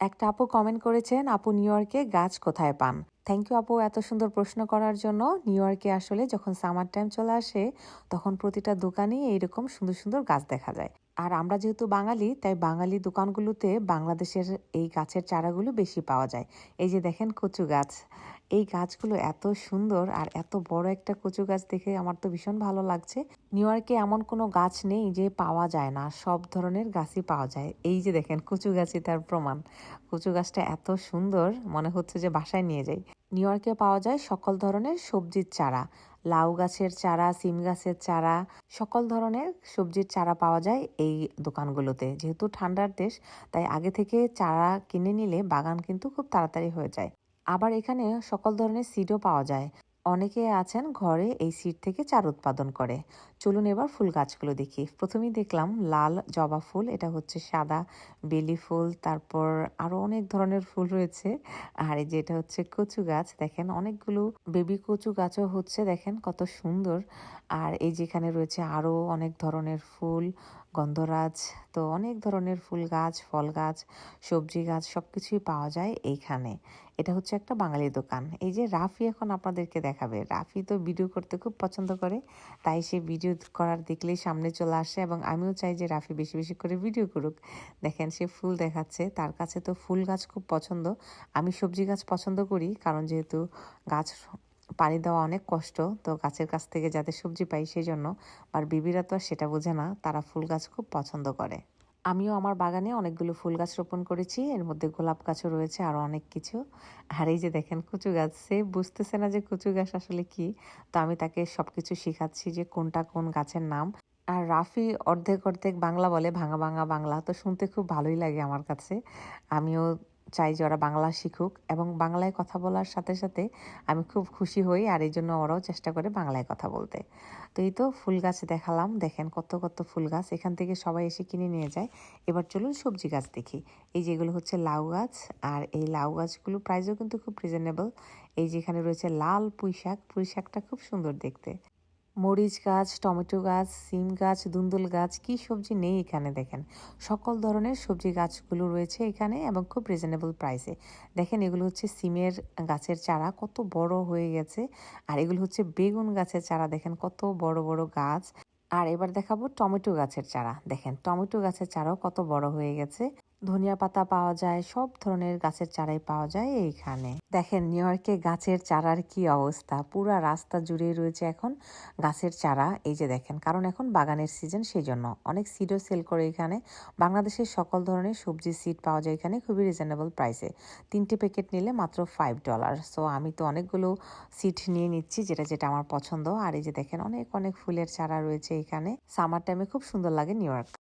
একটা আপু কমেন্ট করেছেন, আপু নিউ ইয়র্কে গাছ কোথায় পান? থ্যাংক ইউ আপু, এত সুন্দর প্রশ্ন করার জন্য। নিউ ইয়র্কে আসলে যখন সামার টাইম চলে আসে, তখন প্রতিটা দোকানেই এইরকম সুন্দর সুন্দর গাছ দেখা যায়। আর আমরা যেহেতু বাঙালি, তাই বাঙালি দোকানগুলোতে বাংলাদেশের এই গাছের চারাগুলো বেশি পাওয়া যায়। এই যে দেখেন কচু গাছ। এই গাছগুলো এত সুন্দর আর এত বড় একটা কচু গাছ দেখে আমার তো ভীষণ ভালো লাগছে। নিউ ইয়র্কে এমন কোনো গাছ নেই যে পাওয়া যায় না, সব ধরনের গাছই পাওয়া যায়। এই যে দেখেন কচু গাছই তার প্রমাণ। কচু গাছটা এত সুন্দর, মনে হচ্ছে যে বাসায় নিয়ে যাই। নিউ ইয়র্কে পাওয়া যায় সকল ধরনের সবজির চারা। লাউ গাছের চারা, সিম গাছের চারা, সকল ধরনের সবজির চারা পাওয়া যায় এই দোকানগুলোতে। যেহেতু ঠান্ডার দেশ, তাই আগে থেকে চারা কিনে নিলে বাগান কিন্তু খুব তাড়াতাড়ি হয়ে যায়। আবার এখানে সকল ধরনের সিডও পাওয়া যায়। অনেকে আছেন ঘরে এই সিড থেকে চার উৎপাদন করে। চলুন এবার ফুল গাছগুলো দেখি। প্রথমেই দেখলাম লাল জবা ফুল, এটা হচ্ছে সাদা বেলি ফুল, তারপর আরও অনেক ধরনের ফুল রয়েছে। আর এই যে এটা হচ্ছে কচু গাছ, দেখেন অনেকগুলো বেবি কচু গাছও হচ্ছে, দেখেন কত সুন্দর। আর এই যেখানে রয়েছে আরও অনেক ধরনের ফুল গন্ধরাজ, তো অনেক ধরনের ফুল গাছ, ফল গাছ, সবজি গাছ সব কিছুই পাওয়া যায় এইখানে। এটা হচ্ছে একটা বাঙালি দোকান। এই যে রাফি এখন আপনাদেরকে দেখাবে। রাফি তো ভিডিও করতে খুব পছন্দ করে, তাই সে ভিডিও করার দেখলেই সামনে চলে আসে এবং আমিও চাই যে রাফি বেশি বেশি করে ভিডিও করুক। দেখেন সে ফুল দেখাচ্ছে, তার কাছে তো ফুল গাছ খুব পছন্দ। আমি সবজি গাছ পছন্দ করি, কারণ যেহেতু গাছ পানি দেওয়া অনেক কষ্ট। তো গাছের কাছ থেকে যাতে সবজি পাই সেই জন্য আর বিবিরা তো সেটা বোঝে না, তারা ফুল গাছ খুব পছন্দ করে। আমিও আমার বাগানে অনেকগুলো ফুল গাছ রোপণ করেছি, এর মধ্যে গোলাপ গাছও রয়েছে আরও অনেক কিছু। আর এই যে দেখেন কুচু গাছ, সে বুঝতেছে না যে কচু গাছ আসলে কি। তো আমি তাকে সব কিছু শেখাচ্ছি যে কোনটা কোন গাছের নাম। আর রাফি অর্ধেক অর্ধেক বাংলা বলে, ভাঙা ভাঙা বাংলা, তো শুনতে খুব ভালোই লাগে আমার কাছে। আমিও চাই যে ওরা বাংলা শিখুক এবং বাংলায় কথা বলার সাথে সাথে আমি খুব খুশি হই আর এই জন্য ওরাও চেষ্টা করে বাংলায় কথা বলতে। তো এই তো ফুল গাছ দেখালাম, দেখেন কত কত ফুল গাছ, এখান থেকে সবাই এসে কিনে নিয়ে যায়। এবার চলুন সবজি গাছ দেখি। এই যেগুলো হচ্ছে লাউ গাছ আর এই লাউ গাছগুলো প্রাইসও কিন্তু খুব রিজনেবল এই যেখানে রয়েছে লাল পুঁই শাক পুঁই শাকটা খুব সুন্দর দেখতে। মরিচ গাছ, টমেটো গাছ, সিম গাছ, দুন্দুল গাছ, কি সবজি নেই এখানে দেখেন। সকল ধরনের সবজি গাছগুলো রয়েছে এখানে এবং খুব রিজনেবল প্রাইসে দেখেন এগুলো হচ্ছে সিমের গাছের চারা, কত বড় হয়ে গেছে। আর এগুলো হচ্ছে বেগুন গাছের চারা, দেখেন কত বড় বড় গাছ। আর এবার দেখাবো টমেটো গাছের চারা। দেখেন টমেটো গাছের চারাও কত বড় হয়ে গেছে। ধনিয়া পাতা পাওয়া যায়, সব ধরনের গাছের চারাই পাওয়া যায় এইখানে। দেখেন নিউ ইয়র্কে গাছের চারার কি অবস্থা? পুরা রাস্তা জুড়ে রয়েছে এখন গাছের চারা। এই যে দেখেন, কারণ এখন বাগানের সিজন সেই জন্য অনেক সিডও সেল করে এখানে। বাংলাদেশের সকল ধরনের সবজি সিড পাওয়া যায় এখানে খুবই রিজনেবল প্রাইসে তিনটে প্যাকেট নিলে মাত্র ফাইভ ডলার সো আমি তো অনেকগুলো সিড নিয়ে নিচ্ছি যেটা যেটা আমার পছন্দ। আর এই যে দেখেন, অনেক অনেক ফুলের চারা রয়েছে এখানে। সামার টাইমে খুব সুন্দর লাগে নিউ ইয়র্ক